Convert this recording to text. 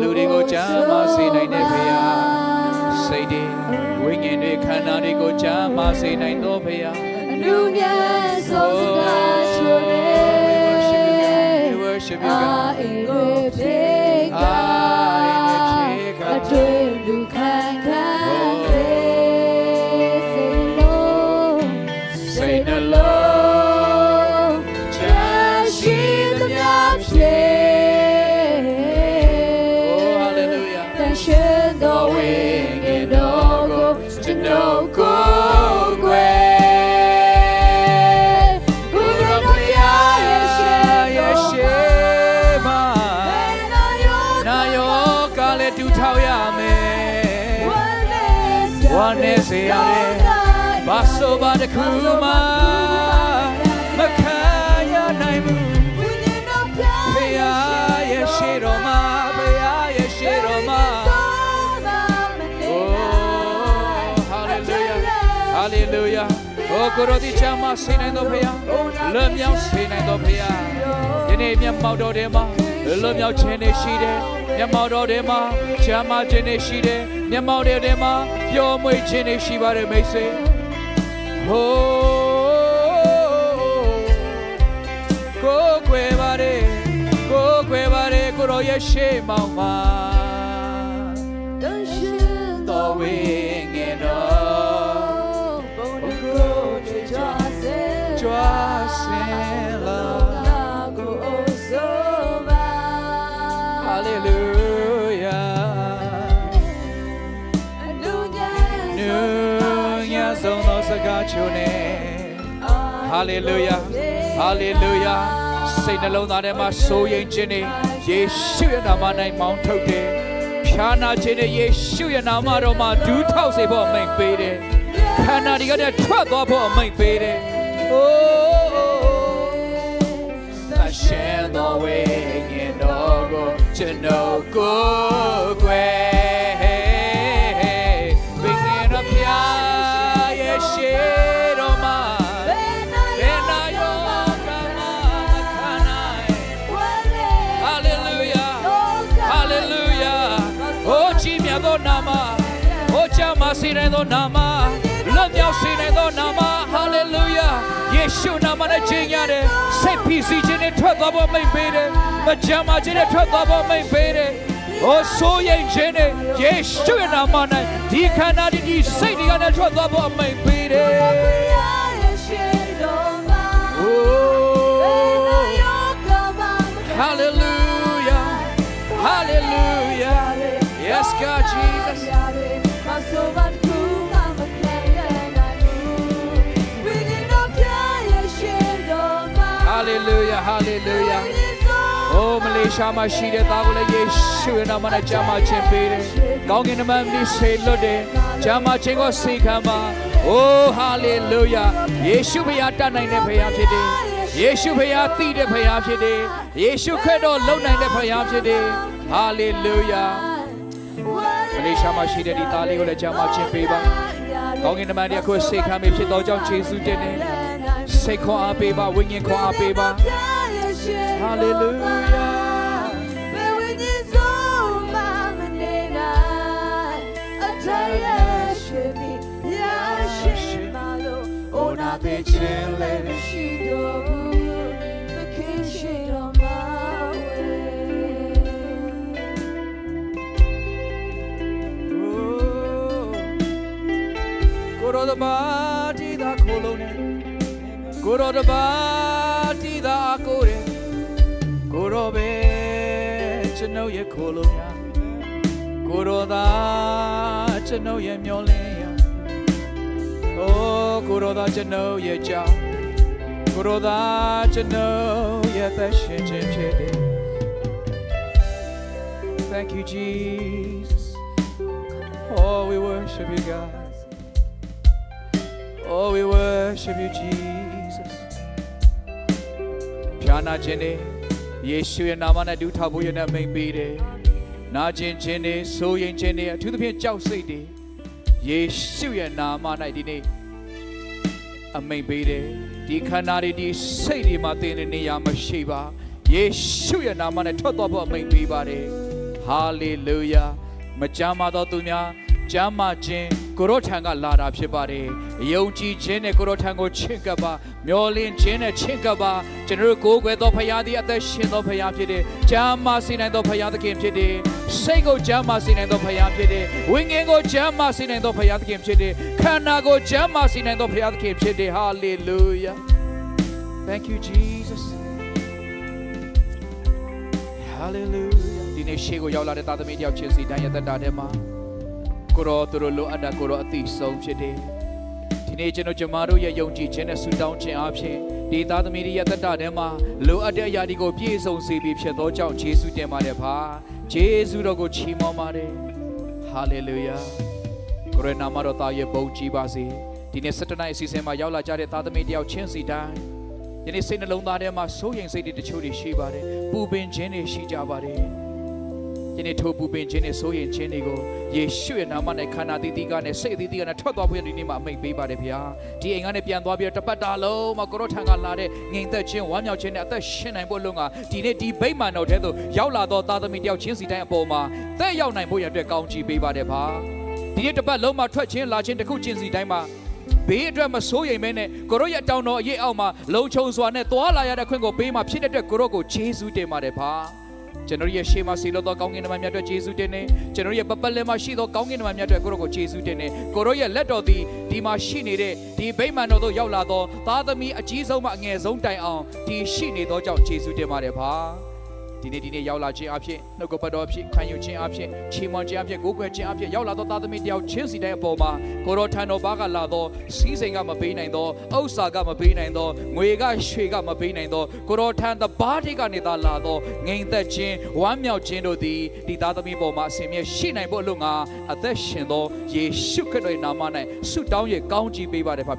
လူတွေကိုကြမ်းမာစေနိုင်တဲ့ဖရာစိတ်တွေဝိညာဉ်တွေခန္ဓာတွေကိုကြမ်းမာစေနိုင်သောဖရာအနုမြတ်ဆုံးစကားချိုနေ We worship you အာ God အိရေပြေကအာအိရေပြေကအတွေ့လူခံခံ ဝမ်းနေစေရတယ်ဘာဆိုပါတခုမှမခံရနိုင်ဘူးဝိညာဉ်တော်ပြဖရာရဲ့ရှေ့တော်မှာဖရာရဲ့ရှေ့တော်မှာ Oh hallelujah hallelujah โอ้ကိုရောဒီချမ်းမဆေးနိုင်တော်ဖရာလွတ်မြောက်ဆေးနိုင်တော်ဖရာယနေ့ မျက်မှောက်တော်ထဲမှာလွတ်မြောက်ခြင်းတွေရှိတယ်မျက်မှောက်တော်ထဲမှာချမ်းမခြင်းတွေရှိတယ်မျက်မှောက်တော်ထဲမှာပျော်မွေ့ခြင်းတွေရှိပါတယ်မိတ်ဆွေဟိုကိုယ်ွယ်ပါတယ်ကိုယ်ွယ်ပါတယ်ကိုရောရဲ့ရှေ့မောင်မှာတန်ရှ ဆုံးသောစကားချိုနေဟာလေလုယာဟာလေလုယာစိတ်နှလုံးသားထဲမှာစိုးရိမ်ခြင်းတွေယေရှုရဲ့နာမ၌မောင်းထုတ်တယ်ဖြာနာခြင်းတွေယေရှုရဲ့နာမတော်မှာဒူးထောက်စေဖို့အမိန့်ပေးတယ်ခန္ဓာတွေကလည်းထွက်သွားဖို့အမိန့်ပေးတယ်အိုးသရှင်တော်ဝိညာဉ်တော်ကိုကျွန်တော်ကို စေနိုင်သောနာမလွတ်မြောက်စေနိုင်သောနာမဟာလေလုယာယေရှုနာမနဲ့ခြင်းရတယ်စိတ်ဖိစီးခြင်းနဲ့ထွက်သွားဖို့မိန့်ပေးတယ်မကြမ်းမာခြင်းနဲ့ထွက်သွားဖို့မိန့်ပေးတယ်ဟိုဆိုးရင်ခြင်းနဲ့ယေရှုရဲ့နာမ၌ဒီခန္ဓာဒီဒီစိတ်တွေကလည်းထွက်သွားဖို့အမိန့်ပေးတယ် Hallelujah. Hallelujah. အိုးမလေးရှားမှာရှိတဲ့သားကိုလည်းယေရှုရဲ့နာမနဲ့ကြာမခြင်းပေးတယ်။ကောင်းကင်နမမိစေလွတ်တယ်။ကြာမခြင်းကိုစေခံပါ။အိုးဟာလေလုယာ။ယေရှုဘုရားတတ်နိုင်တဲ့ဘုရားဖြစ်တယ်။ယေရှုဘုရားသိတဲ့ဘုရားဖြစ်တယ်။ယေရှုခရစ်တော်လုံနိုင်တဲ့ဘုရားဖြစ်တယ်။ဟာလေလုယာ။မလေးရှားမှာရှိတဲ့ဒီသားလေးကိုလည်းကြာမခြင်းပေးပါ။ကောင်းကင်နမနဲ့အခုစေခံပြီဖြစ်သောကြောင့်ယေရှုတင်တယ်။ စိတ်ခွန်အားပေးပါဝိညာဉ်ခွန်အားပေးပါ Hallelujah. ဘယ်ဝိညာဉ်ဆုံးမမနေနိုင်အတရားရှိပြီးရရှိမလို့အိုနာတဲ့ချင်းလည်းရှိတော့ဘူးမခင်ရှိတော့မဝဲကိုရောတပါတီသာခိုလုံးနဲ့ ကိုရောတပါတီသာကိုရဲကိုရောပဲကျွန်ုပ်ရဲ့ခိုလုံးရကိုရောသာကျွန်ုပ်ရဲ့မျောလင်းရအိုးကိုရောသာကျွန်ုပ်ရဲ့ကြောင်းကိုရောသာကျွန်ုပ်ရဲ့သက်ရှင်ခြင်းဖြစ်တယ် Thank you Jesus Oh we worship you God Oh, we worship you, Jesus. ဖြာနာခြင်းနဲ့ယေရှုရဲ့နာမနဲ့ဒူထောက်ဖို့ရတဲ့မိန်ပေးတယ်။နာကျင်ခြင်းနဲ့ဆိုးရင်ခြင်းနဲ့အထူးသဖြင့်ကြောက်စိတ်တွေယေရှုရဲ့နာမ၌ဒီနေ့အမိန်ပေးတယ်။ဒီခန္ဓာတွေဒီစိတ်တွေမှာသင်တဲ့နေရာမရှိပါ။ယေရှုရဲ့နာမနဲ့ထွက်သွားဖို့အမိန်ပေးပါတယ်။ဟာလေလုယာမကြမ်းမာသောသူများ ကြမ်းမာခြင်းကိုရောထံကလာတာဖြစ်ပါတယ်ယုံကြည်ခြင်းနဲ့ကိုရောထံကိုချင့်ကပ်ပါမျော်လင့်ခြင်းနဲ့ချင့်ကပ်ပါကျွန်တော်တို့ကိုးကွယ်သောဖခင်သည်အသက်ရှင်သောဖခင်ဖြစ်တယ်ကြမ်းမာစေနိုင်သောဖခင်သခင်ဖြစ်တယ်စိတ်ကိုကြမ်းမာစေနိုင်သောဖခင်ဖြစ်တယ်ဝိညာဉ်ကိုကြမ်းမာစေနိုင်သောဖခင်သခင်ဖြစ်တယ်ခန္ဓာကိုကြမ်းမာစေနိုင်သောဖခင်သခင်ဖြစ်တယ်ဟာလေလုယာ Thank you Jesus Hallelujah ဒီနေ့ရှေ့ကိုရောက်လာတဲ့သားသမီးတယောက်ချင်းစီတိုင်းရဲ့သက်တာထဲမှာ ကိုရောသူတို့လိုအပ်တာကိုရောအသိဆုံးဖြစ်တယ်ဒီနေ့ကျွန်တော်ကျမတို့ရဲ့ယုံကြည်ခြင်းနဲ့ဆုတောင်းခြင်းအပြင်ဒီသားသမီးတွေရဲ့သက်တာထဲမှာလိုအပ်တဲ့အရာတွေကိုပြည့်စုံစေပြီးဖြစ်သောကြောင့်ယေရှုတင်ပါတယ်ဖာယေရှုတော်ကိုချီးမွမ်းပါတယ် Hallelujah ကိုရနာမတော်သားရဲ့ဘုန်းကြီးပါစေဒီနေ့7နိုင်အစီအစဉ်မှာရောက်လာကြတဲ့သားသမီးတယောက်ချင်းစီတိုင်းယနေ့စိတ်နှလုံးသားထဲမှာစိုးရိမ်စိတ်တွေတချို့တွေရှိပါတယ်ပူပင်ခြင်းတွေရှိကြပါတယ် ယနေ့ထိုပူပင်ခြင်းတွေစိုးရိမ်ခြင်းတွေကိုယေရှုရဲ့နာမနဲ့ခန္ဓာတည်တည်ကနေစိတ်တည်တည်ကနေထွက်သွားဖို့ဒီနေ့မှာအမိန့်ပေးပါတယ်ဗျာဒီအိမ်ကနေပြန်သွားပြီးတော့တပတ်တာလုံးမှာကိုရောထံကလာတဲ့ငြိမ်သက်ခြင်းဝမ်းမြောက်ခြင်းနဲ့အသက်ရှင်နိုင်ဖို့လုံကဒီနေ့ဒီဗိမာန်တော်ထဲသို့ရောက်လာသောသားသမီးတယောက်ချင်းစီတိုင်းအပေါ်မှာသက်ရောက်နိုင်ဖို့ရန်အတွက်ကောင်းချီးပေးပါတယ်ဗျာဒီနေ့တစ်ပတ်လုံးမှာထွက်ချင်းလာချင်းတစ်ခုချင်းစီတိုင်းမှာဘေးအတွက်မစိုးရိမ်မဲနဲ့ကိုရောရဲ့တောင်းတော်အရေးအောက်မှာလုံခြုံစွာနဲ့သွားလာရတဲ့ခွင့်ကိုပေးမှဖြစ်တဲ့အတွက်ကိုရောကိုဂျေဇုတင်ပါတယ်ဗျာ ကျွန်တော်ရဲ့ရှေးမှာစီလို့သောကောင်းကင်နမမြတ်အတွက်ဂျေဇုတင်နေကျွန်တော်ရဲ့ပပတ်လည်မှာရှိသောကောင်းကင်နမမြတ်အတွက်ကိုရောကိုဂျေဇုတင်နေကိုရောရဲ့လက်တော်သည်ဒီမှာရှိနေတဲ့ဒီဗိမာန်တော်သို့ရောက်လာသောသားသမီးအကြီးဆုံးမှအငယ်ဆုံးတိုင်အောင်ဒီရှိနေသောကြောင့်ဂျေဇုတင်ပါတယ်ဗျာ ဒီနေ့ဒီနေ့ရောက်လာခြင်းအဖြစ်နှုတ်ကပတ်တော်အဖြစ်ခံယူခြင်းအဖြစ်ချီးမွမ်းခြင်းအဖြစ်ကိုးကွယ်ခြင်းအဖြစ်ရောက်လာသောသားသမီးတယောက်ချင်းစီတဲ့အပေါ်မှာကိုရောထံတော်ဘာကလာသောစီးစိမ်ကမပေးနိုင်သောဥစ္စာကမပေးနိုင်သောငွေကရွှေကမပေးနိုင်သောကိုရောထံတဘာတိကနေသာလာသောငြိမ်သက်ခြင်းဝမ်းမြောက်ခြင်းတို့သည်ဒီသားသမီးပေါ်မှာအစဉ်မြဲရှိနိုင်ဖို့အလို့ငါအသက်ရှင်သောယေရှုခရစ်တော်ရဲ့နာမ၌ဆုတောင်းရကောင်းချီးပေးပါれဖပါ